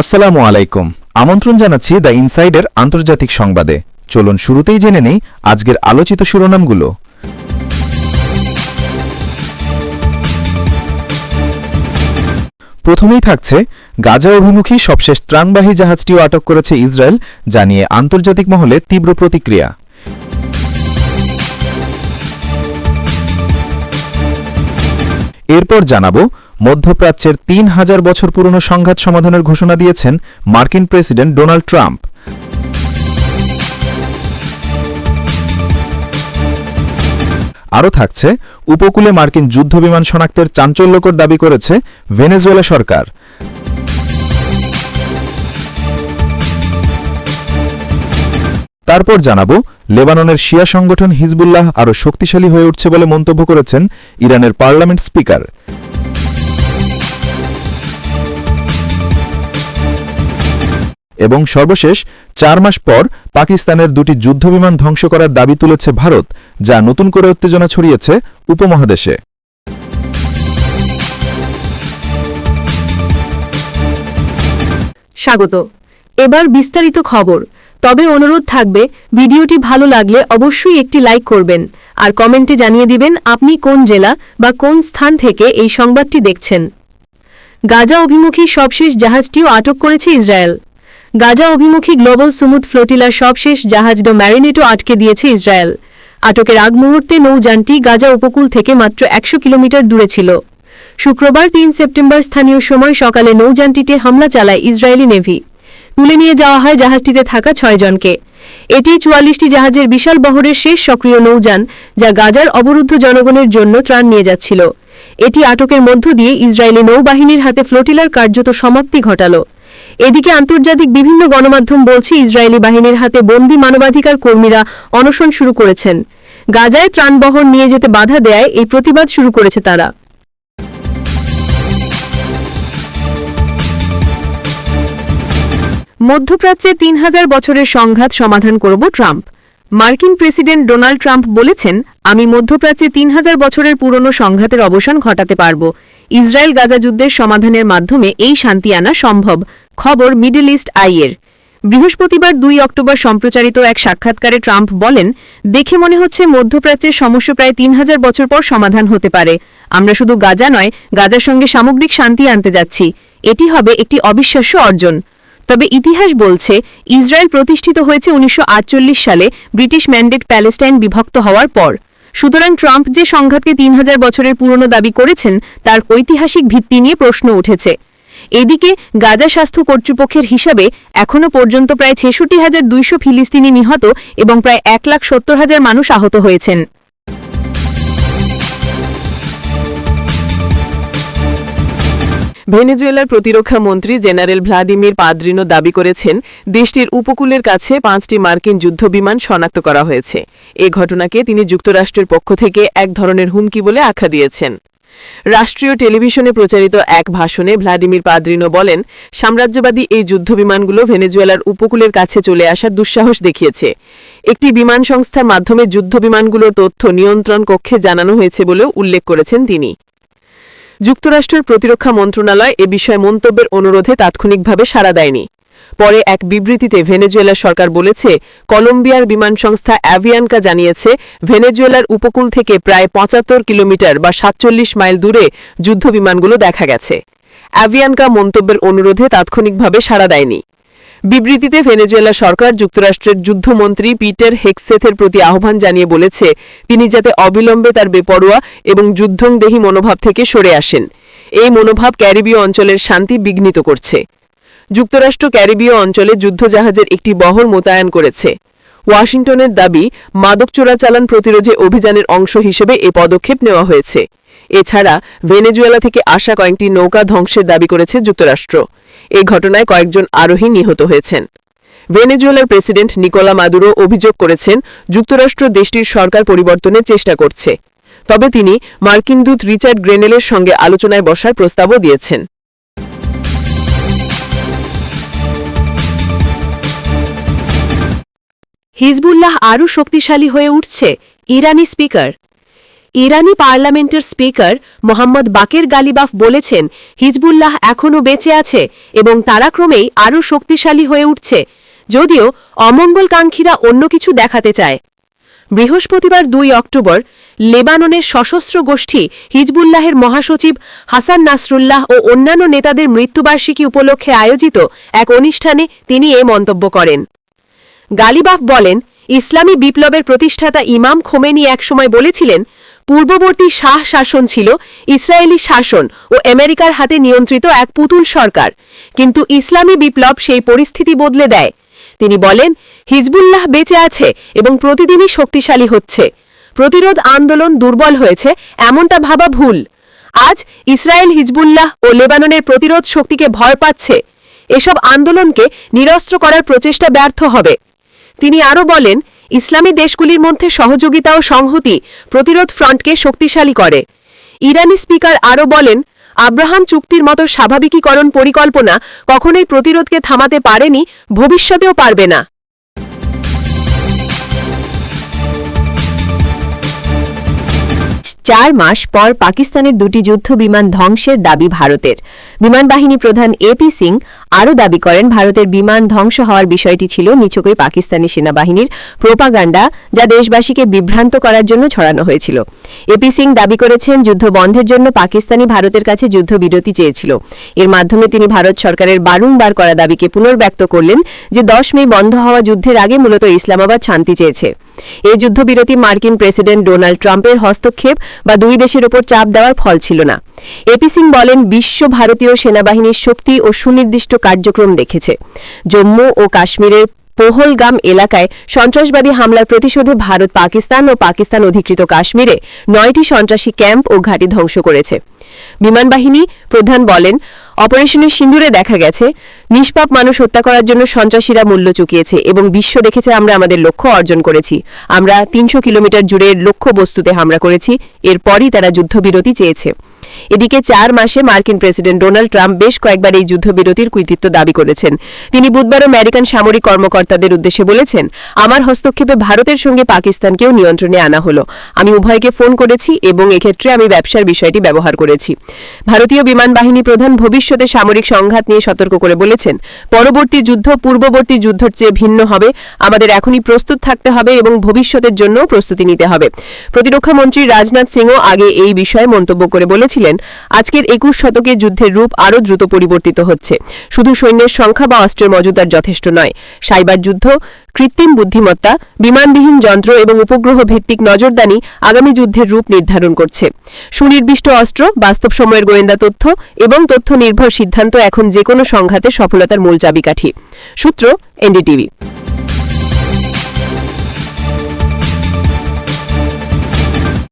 আসসালামু আলাইকুম। আমন্ত্রণ জানাচ্ছি দ্য ইনসাইডের আন্তর্জাতিক সংবাদে। চলুন শুরুতেই জেনে নেই আজকের আলোচিত শিরোনামগুলো। প্রথমেই থাকছে, গাজা অভিমুখী সবশেষ ত্রাণবাহী জাহাজটিও আটক করেছে ইসরায়েল জানিয়ে আন্তর্জাতিক মহলে তীব্র প্রতিক্রিয়া। এরপর জানাব মধ্যপ্রাচ্যের তিন হাজার বছর পুরনো সংঘাত সমাধানের ঘোষণা দিয়েছেন মার্কিন প্রেসিডেন্ট ডোনাল্ড ট্রাম্প। আরও থাকছে, উপকূলে মার্কিন যুদ্ধবিমান শনাক্তের চাঞ্চল্যকর দাবি করেছে ভেনেজুয়েলা সরকার। তারপর জানাব, লেবাননের শিয়া সংগঠন হিজবুল্লাহ আরও শক্তিশালী হয়ে উঠছে বলে মন্তব্য করেছেন ইরানের পার্লামেন্ট স্পিকার। এবং সর্বশেষ, চার মাস পর পাকিস্তানের দুটি যুদ্ধবিমান ধ্বংস করার দাবি তুলেছে ভারত, যা নতুন করে উত্তেজনা ছড়িয়েছে উপমহাদেশে। স্বাগত। এবার বিস্তারিত খবর। তবে অনুরোধ থাকবে, ভিডিওটি ভালো লাগলে অবশ্যই একটি লাইক করবেন, আর কমেন্টে জানিয়ে দিবেন আপনি কোন জেলা বা কোন স্থান থেকে এই সংবাদটি দেখছেন। গাজা অভিমুখী সবশেষ জাহাজটিও আটক করেছে ইসরায়েল। গাজা অভিমুখী গ্লোবাল সুমুদ ফ্লোটিলার সবশেষ জাহাজ ডো ম্যারিনেটও আটকে দিয়েছে ইসরায়েল। আটকের আগ মুহূর্তে নৌযানটি গাজা উপকূল থেকে মাত্র একশো কিলোমিটার দূরে ছিল। শুক্রবার তিন সেপ্টেম্বর স্থানীয় সময় সকালে নৌযানটিতে হামলা চালায় ইসরায়েলি নেভি। তুলে নিয়ে যাওয়া হয় জাহাজটিতে থাকা ছয়জনকে এটি চুয়াল্লিশটি জাহাজের বিশাল বহরের শেষ সক্রিয় নৌযান, যা গাজার অবরুদ্ধ জনগণের জন্য ত্রাণ নিয়ে যাচ্ছিল। এটি আটকের মধ্য দিয়ে ইসরায়েলি নৌবাহিনীর হাতে ফ্লোটিলার কার্যত সমাপ্তি ঘটাল। এদিকে আন্তর্জাতিক বিভিন্ন গণমাধ্যম বলছে ইসরায়েলি বাহিনীর হাতে বন্দি মানবাধিকার কর্মীরা অনশন শুরু করেছেন। গাজায় ত্রাণবহর নিয়ে যেতে বাধা দেয় এই প্রতিবাদ শুরু করেছে তারা। মধ্যপ্রাচ্যে তিন হাজার বছরের সংঘাত সমাধান করব ট্রাম্প। মার্কিন প্রেসিডেন্ট ডোনাল্ড ট্রাম্প বলেছেন, আমি মধ্যপ্রাচ্যে তিন হাজার বছরের পুরনো সংঘাতের অবসান ঘটাতে পারব। ইসরায়েল গাজা যুদ্ধের সমাধানের মাধ্যমে এই শান্তি আনা সম্ভব। খবর মিডল ইস্ট আইয়ের বৃহস্পতিবার দুই অক্টোবর সম্প্রচারিত এক সাক্ষাৎকারে ট্রাম্প বলেন, দেখে মনে হচ্ছে মধ্যপ্রাচ্যের সমস্যা প্রায় তিন হাজার বছর পর সমাধান হতে পারে। আমরা শুধু গাজা নয়, গাজার সঙ্গে সামগ্রিক শান্তি আনতে যাচ্ছি। এটি হবে একটি অবিশ্বাস্য অর্জন। তবে ইতিহাস বলছে, ইসরায়েল প্রতিষ্ঠিত হয়েছে উনিশশো আটচল্লিশ সালে ব্রিটিশ ম্যান্ডেট প্যালেস্টাইন বিভক্ত হওয়ার পর। সুতরাং ট্রাম্প যে সংঘাতকে তিন হাজার বছরের পুরনো দাবি করেছেন, তার ঐতিহাসিক ভিত্তি নিয়ে প্রশ্ন উঠেছে। এদিকে গাজা স্বাস্থ্য কর্তৃপক্ষের হিসাবে এখনও পর্যন্ত প্রায় ছেষট্টি হাজার দুইশো ফিলিস্তিনি নিহত এবং প্রায় এক লাখ সত্তর হাজার মানুষ আহত হয়েছেন। ভেনেজুয়েলার প্রতিরক্ষা মন্ত্রী জেনারেল ভ্লাদিমির পাদ্রিনো দাবি করেছেন, দেশটির উপকূলের কাছে পাঁচটি মার্কিন যুদ্ধবিমান শনাক্ত করা হয়েছে। এ ঘটনাকে তিনি যুক্তরাষ্ট্রের পক্ষ থেকে এক ধরনের হুমকি বলে আখ্যা দিয়েছেন। রাষ্ট্রীয় টেলিভিশনে প্রচারিত এক ভাষণে ভ্লাদিমির পাদ্রিনো বলেন, সাম্রাজ্যবাদী এই যুদ্ধবিমানগুলো ভেনেজুয়েলার উপকূলের কাছে চলে আসার দুঃসাহস দেখিয়েছে। একটি বিমান সংস্থার মাধ্যমে যুদ্ধবিমানগুলোর তথ্য নিয়ন্ত্রণ কক্ষে জানানো হয়েছে বলেও উল্লেখ করেছেন তিনি। যুক্তরাষ্ট্রের প্রতিরক্ষা মন্ত্রণালয় এ বিষয়ে মন্তব্যের অনুরোধে তাৎক্ষণিকভাবে সাড়া দেয়নি। পরে এক বিবৃতিতে ভেনেজুয়েলা সরকার বলেছে, কলম্বিয়ার বিমান সংস্থা অ্যাভিয়ানকা জানিয়েছে, ভেনেজুয়েলার উপকূল থেকে প্রায় পঁচাত্তর কিলোমিটার বা সাতচল্লিশ মাইল দূরে যুদ্ধ বিমানগুলো দেখা গেছে। অ্যাভিয়ানকা মন্তব্যের অনুরোধে তাৎক্ষণিকভাবে সাড়া দেয়নি। বিবৃতিতে ভেনেজুয়েলা সরকার যুক্তরাষ্ট্রের যুদ্ধমন্ত্রী পিটার হেক্সেথের প্রতি আহ্বান জানিয়ে বলেছে, তিনি যাতে অবিলম্বে তার বেপরোয়া এবং যুদ্ধংদেহী মনোভাব থেকে সরে আসেন। এই মনোভাব ক্যারিবীয় অঞ্চলের শান্তি বিঘ্নিত করছে। যুক্তরাষ্ট্র ক্যারিবীয় অঞ্চলে যুদ্ধজাহাজের একটি বহর মোতায়েন করেছে। ওয়াশিংটনের দাবি, মাদক চোরাচালান প্রতিরোধে অভিযানের অংশ হিসেবে এ পদক্ষেপ নেওয়া হয়েছে। এছাড়া, ভেনেজুয়েলা থেকে আসা কয়েকটি নৌকা ধ্বংসের দাবি করেছে যুক্তরাষ্ট্র। এই ঘটনায় কয়েকজন আরোহী নিহত হয়েছেন। ভেনেজুয়েলার প্রেসিডেন্ট নিকোলা মাদুরো অভিযোগ করেছেন, যুক্তরাষ্ট্র দেশটির সরকার পরিবর্তনের চেষ্টা করছে। তবে তিনি মার্কিন দূত রিচার্ড গ্রেনেলের সঙ্গে আলোচনায় বসার প্রস্তাবও দিয়েছেন। হিজবুল্লাহ আরও শক্তিশালী হয়ে উঠছে, ইরানি স্পিকার। ইরানি পার্লামেন্টের স্পিকার মোহাম্মদ বাকের গালিবাফ বলেছেন, হিজবুল্লাহ এখনও বেঁচে আছে এবং তারা ক্রমেই আরও শক্তিশালী হয়ে উঠছে। যদিও অমঙ্গলকাঙ্ক্ষীরা অন্য কিছু দেখাতে চায়। বৃহস্পতিবার দুই অক্টোবর লেবাননের সশস্ত্র গোষ্ঠী হিজবুল্লাহের মহাসচিব হাসান নাসরুল্লাহ ও অন্যান্য নেতাদের মৃত্যুবার্ষিকী উপলক্ষে আয়োজিত এক অনুষ্ঠানে তিনি এ মন্তব্য করেন। গালিবাফ বলেন, ইসলামী বিপ্লবের প্রতিষ্ঠাতা ইমাম খোমেনি একসময় বলেছিলেন পূর্ববর্তী শাহ শাসন ছিল ইসরায়েলি শাসন ও আমেরিকার হাতে নিয়ন্ত্রিত এক পুতুল সরকার। কিন্তু ইসলামী বিপ্লব সেই পরিস্থিতি বদলে দেয়। তিনি বলেন, হিজবুল্লাহ বেঁচে আছে এবং প্রতিদিনই শক্তিশালী হচ্ছে। প্রতিরোধ আন্দোলন দুর্বল হয়েছে, এমনটা ভাবা ভুল। আজ ইসরায়েল হিজবুল্লাহ ও লেবাননের প্রতিরোধ শক্তিকে ভয় পাচ্ছে। এসব আন্দোলনকে নিরস্ত্র করার প্রচেষ্টা ব্যর্থ হবে। তিনি আরও বলেন, ইসলামী দেশগুলির মধ্যে সহযোগিতা ও সংহতি প্রতিরোধ ফ্রন্টকে শক্তিশালী করে। ইরানি স্পিকার আরও বলেন, আব্রাহাম চুক্তির মতো স্বাভাবিকীকরণ পরিকল্পনা কখনোই প্রতিরোধকে থামাতে পারেনি, ভবিষ্যতেও পারবে না। চার মাস পর পাকিস্তানের দুটি যুদ্ধ বিমান ধ্বংসের দাবি ভারতের। বিমানবাহিনী প্রধান এপি সিং আরও দাবি করেন, ভারতের বিমান ধ্বংস হওয়ার বিষয়টি ছিল নিছকই পাকিস্তানি সেনাবাহিনীর প্রোপাগান্ডা, যা দেশবাসীকে বিভ্রান্ত করার জন্য ছড়ানো হয়েছিল। এপি সিং দাবি করেছেন, যুদ্ধ বন্ধের জন্য পাকিস্তানি ভারতের কাছে যুদ্ধবিরতি চেয়েছিল। এর মাধ্যমে তিনি ভারত সরকারের বারংবার করা দাবিকে পুনর্ব্যক্ত করলেন যে দশ মে বন্ধ হওয়া যুদ্ধের আগে মূলত ইসলামাবাদ শান্তি চেয়েছে। এই যুদ্ধবিরতি মার্কিন প্রেসিডেন্ট ডোনাল্ড ট্রাম্পের হস্তক্ষেপ বা দুই দেশের ওপর চাপ দেওয়ার ফল ছিল না। এপি সিং বলেন, বিশ্ব ভারতীয় সেনাবাহিনীর শক্তি ও সুনির্দিষ্ট কার্যক্রম দেখেছে। জম্মু ও কাশ্মীরের পোহলগাম এলাকায় সন্ত্রাসবাদী হামলার প্রতিশোধে ভারত, পাকিস্তান ও পাকিস্তান অধিকৃত কাশ্মীরে নয়টি সন্ত্রাসী ক্যাম্প ও ঘাঁটি ধ্বংস করেছে। বিমানবাহিনী প্রধান বলেন অপারেশনের সিন্দুরে দেখা গেছে, নিষ্পাপ মানুষ হত্যা করার জন্য সন্ত্রাসীরা মূল্য চুকিয়েছে এবং বিশ্ব দেখেছে আমরা আমাদের লক্ষ্য অর্জন করেছি। আমরা তিনশো কিলোমিটার জুড়ে লক্ষ্য বস্তুতে হামলা করেছি, এরপরই তারা যুদ্ধবিরতি চেয়েছে। এদিকে চার মাসে মার্কিন প্রেসিডেন্ট ডোনাল্ড ট্রাম্প বেশ কয়েকবার এই যুদ্ধবিরতির কৃতিত্ব দাবি করেছেন। তিনি বুধবার আমেরিকান সামরিক কর্মকর্তাদের উদ্দেশ্যে বলেছেন, আমার হস্তক্ষেপে ভারতের সঙ্গে পাকিস্তানকেও নিয়ন্ত্রণে আনা হলো। আমি উভয়কে ফোন করেছি এবং এক্ষেত্রে আমি ব্যবসার বিষয়টি ব্যবহার করেছি। ভারতীয় বিমান বাহিনী প্রধান ভবিষ্যতে সামরিক সংঘাত নিয়ে সতর্ক করে বলেছেন, পরবর্তী যুদ্ধ পূর্ববর্তী যুদ্ধের চেয়ে ভিন্ন হবে। আমাদের এখনই প্রস্তুত থাকতে হবে এবং ভবিষ্যতের জন্য প্রস্তুতি নিতে হবে। প্রতিরক্ষা মন্ত্রী রাজনাথ সিংও আগে এই বিষয়ে মন্তব্য করে বলেছিলেন আজকের একুশ শতকে যুদ্ধের রূপ আরও দ্রুত পরিবর্তিত হচ্ছে। শুধু সৈন্যের সংখ্যা বা অস্ত্রের মজুদার যথেষ্ট নয়। সাইবার যুদ্ধ, কৃত্রিম বুদ্ধিমত্তা, বিমানবিহীন যন্ত্র এবং উপগ্রহ ভিত্তিক নজরদানি আগামী যুদ্ধের রূপ নির্ধারণ করছে। সুনির্দিষ্ট অস্ত্র, বাস্তব সময়ের গোয়েন্দা তথ্য এবং তথ্য নির্ভর সিদ্ধান্ত এখন যে কোনো সংঘাতে সফলতার মূল চাবিকাঠি। সূত্র, এনডিটিভি।